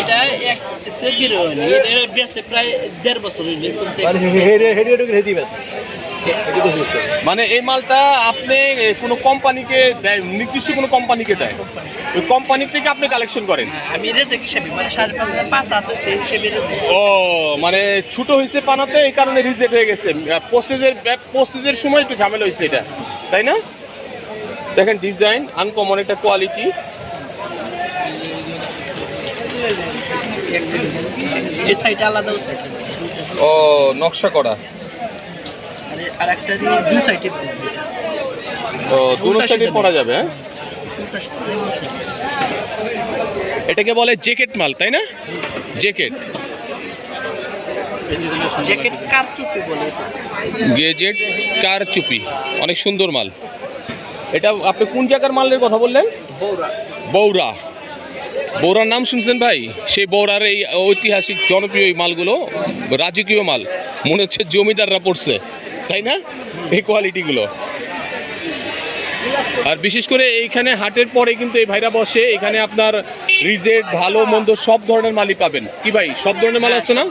এটা এক সেগির হয়নি এটা বেঁচে প্রায় দেড় বছর মানে মানে এই মালটা আপনি কোনো কোম্পানিকে দেয় নির্দিষ্ট কোনো কোম্পানিকে দেয়? ওই কোম্পানি থেকে আপনি কালেকশন করেন? আমি রেজেক হিসাবে মানে সাড়ে পাঁচ হাজার পাঁচ হাতে সেই হিসেবে ও মানে ছোট হয়েছে পানাতে এই কারণে রিজেক্ট হয়ে গেছে। প্রসেসের প্রসেসের সময় একটু ঝামেলা হয়েছে এটা। তাই না? দেখেন ডিজাইন আনকমন একটা কোয়ালিটি এই সাইডে আলাদা ও নকশা করা। আর একটা দিয়ে দুই সাইডে ও দুটো সাইডে পরা যাবে হ্যাঁ? এটাকে বলে জ্যাকেট মাল তাই না? জ্যাকেট জ্যাকেট কারচুপি বলে গেজেট কার চুপি অনেক সুন্দর মাল। এটা আপনি কোন জায়গার মালের কথা বললেন? বৌরা। বৌরা। বৌরার নাম শুনছেন ভাই? সেই বৌরার এই ঐতিহাসিক জনপ্রিয় এই মালগুলো রাজকীয় মাল। মনে হচ্ছে জমিদাররা পড়ছে তাই না? এই কোয়ালিটিগুলো আর বিশেষ করে এইখানে হাটের পরে কিন্তু এই ভাইরা বসে এখানে আপনার রিজেট ভালো মন্দ সব ধরনের মালই পাবেন। কি ভাই সব ধরনের মাল আছে না?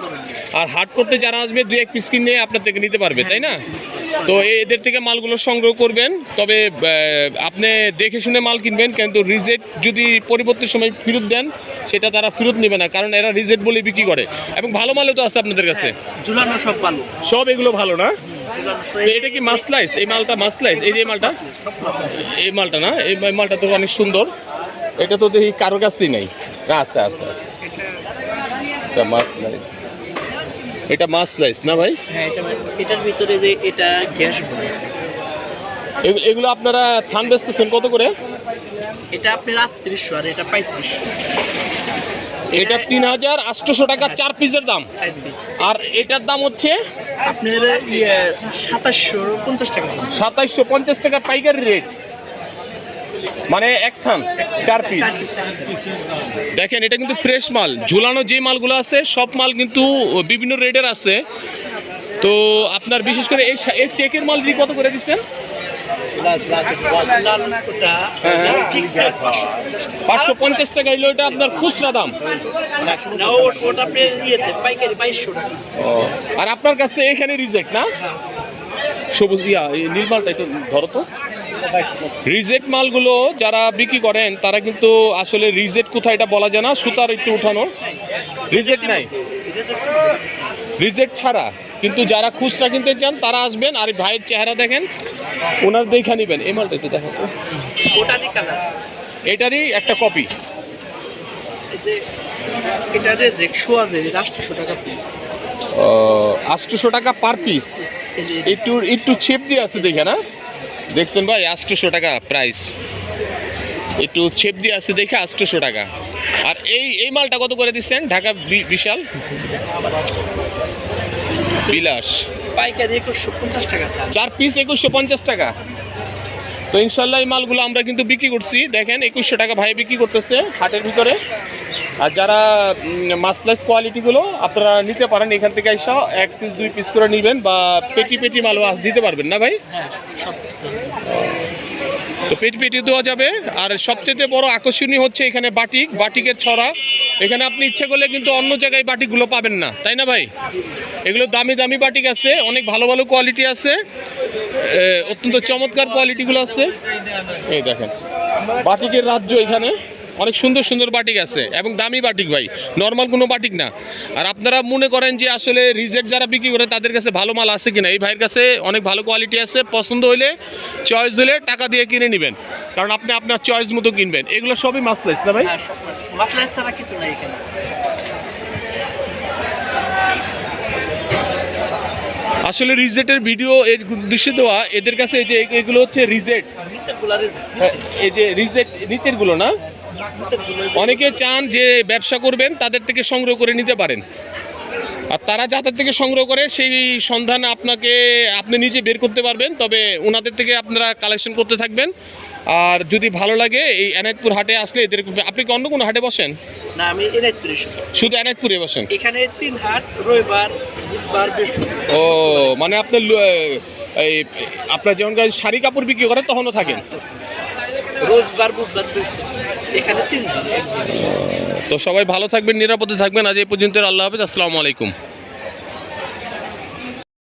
আর হাট করতে যারা আসবে দুই এক পিস কিনে আপনার থেকে নিতে পারবে তাই না? তো এদের থেকে মালগুলো সংগ্রহ করবেন। তবে আপনি দেখে শুনে মাল কিনবেন কিন্তু রিজেট যদি পরিবর্তের সময় ফেরত দেন সেটা তারা ফেরত নেবে না কারণ এরা রিজেট বলে বিক্রি করে। এবং ভালো মালও তো আছে আপনাদের কাছে। ঝুলানো সব ভালো। সব এগুলো ভালো না? এটা কি মাসলাইস এই মালটা মাসলাইস এই যে মালটা। এই মালটা না? এই মালটা তো অনেক সুন্দর। এটা তো দেখি কারও কাছেই নাই। আচ্ছা আচ্ছা আছে এটা মাছ লাইস এটা মাছ লাইস না ভাই? হ্যাঁ এটা এটার ভিতরে যে এটা গ্যাস এগুলো আপনারা থান বেচতেছেন কত করে? এটা আপনার আটত্রিশশো আর এটা পঁয়ত্রিশশো। এটা তিন হাজার আটশোশো টাকা চার পিসের দাম। আর এটার দাম হচ্ছে? আপনার ইয়ে সাতাশশো পঞ্চাশ টাকা। দাম। সাতাইশশো পঞ্চাশ টাকা পাইকারি রেট মানে এক থান চার পিস দেখেন এটা কিন্তু ফ্রেশ মাল। ঝুলানো যে মালগুলো আছে সব মাল কিন্তু বিভিন্ন রেটের আছে। তো আপনার বিশেষ করে এই চেকের মাল দিয়ে কত করে দিচ্ছেন? হ্যাঁ। পাঁচশো। পঞ্চাশ টাকা হইল এটা আপনার খুচরা দাম। আর আপনার কাছে এখানে রিজেক্ট না? সবুজ ইয়া এই নীল মালটা একটু ধরো তো। রিজেক্ট মালগুলো যারা বিক্রি করেন তারা কিন্তু আসলে রিজেক্ট কোথায় এটা বলা যায় না সুতার একটু উঠানো রিজেক্ট নাই। রিজেক্ট ছাড়া। কিন্তু যারা খুচরা কিনতে চান তারা আসবেন আর ভাইয়ের চেহারা দেখেন ওনার দেখা নেবেন। এই মালটা একটু দেখো তো। ওটা এটারই একটা কপি এটা টাকা পিস আটশোশো টাকা পার পিস একটু একটু ছেপ দিয়ে আছে দেখে না? দেখছেন ভাই আটশোশো টাকা প্রাইস একটু ছেপ দিয়ে আছে দেখে আটশোশো টাকা। আর এই এই মালটা কত করে দিচ্ছেন? ঢাকা বিশাল? বিলাস। পাইকারি একুশশো পঞ্চাশ টাকা চার পিস একুশশো পঞ্চাশ টাকা। তো ইনশাল্লাহ এই মালগুলো আমরা কিন্তু বিক্রি করছি। দেখেন একুশশো টাকা ভাই বিক্রি করতেছে হাটের ভিতরে। আর যারা মাসলাইস কোয়ালিটিগুলো আপনারা নিতে পারেন এখান থেকে এসে এক পিস দুই পিস করে নেবেন বা পেটি পেটি মালও আস- দিতে পারবেন না ভাই? হ্যাঁ তো পেটি পেটি দেওয়া যাবে। আর সবচেয়ে বড় আকর্ষণীয় হচ্ছে এখানে বাটিক বাটিকের ছড়া। এখানে আপনি ইচ্ছে করলে কিন্তু অন্য জায়গায় বাটিকগুলো পাবেন না তাই না ভাই? এগুলো দামি দামি বাটিক আছে অনেক ভালো ভালো কোয়ালিটি আছে। অত্যন্ত চমৎকার কোয়ালিটিগুলো আছে। এই দেখেন বাটিকের রাজ্য এখানে। অনেক সুন্দর সুন্দর বাটিক আছে এবং দামি বাটিক ভাই নর্মাল কোনো বাটিক না। আর আপনারা মনে করেন যে আসলে রিজেক্ট যারা বিক্রি করে তাদের কাছে ভালো মাল আছে কিনা, এই ভাইয়ের কাছে অনেক ভালো কোয়ালিটি আছে, পছন্দ হলে চয়েস হলে টাকা দিয়ে কিনে নেবেন। কারণ আপনি আপনার চয়েস মতো কিনবেন। এগুলো সবই মাসলাইস না ভাই? মাসলাইস ছাড়া কিছু নাই এখানে। আসলে রিজেটের ভিডিও এর দৃশ্য দেওয়া এদের কাছে এই যে এগুলো হচ্ছে রিজেটগুলা এই যে রিজেট নিচেরগুলো না অনেকে চান যে ব্যবসা করবেন তাদের থেকে সংগ্রহ করে নিতে পারেন। আর তারা যাদের থেকে সংগ্রহ করে সেই সন্ধান আপনাকে আপনি নিজে বের করতে পারবেন তবে ওনাদের থেকে আপনারা কালেকশন করতে থাকবেন। আর যদি ভালো লাগে এই এনায়তপুর হাটে আসলে এদের আপনি কি অন্য কোনো হাটে বসেন? না আমি এনাইতপুরে এসেছি। শুধু এনায়তপুরে বসেন? এখানে তিন হাট রবিবার বুধবার ও মানে আপনার এই আপনার যখন শাড়ি কাপড় বিক্রি করেন তখনও থাকেন? রবিবার বুধবার এখানে তিন। তো সবাই ভালো থাকবেন নিরাপদে থাকবেন। আজ এই পর্যন্ত আল্লাহ হাফেজ আসসালামু আলাইকুম।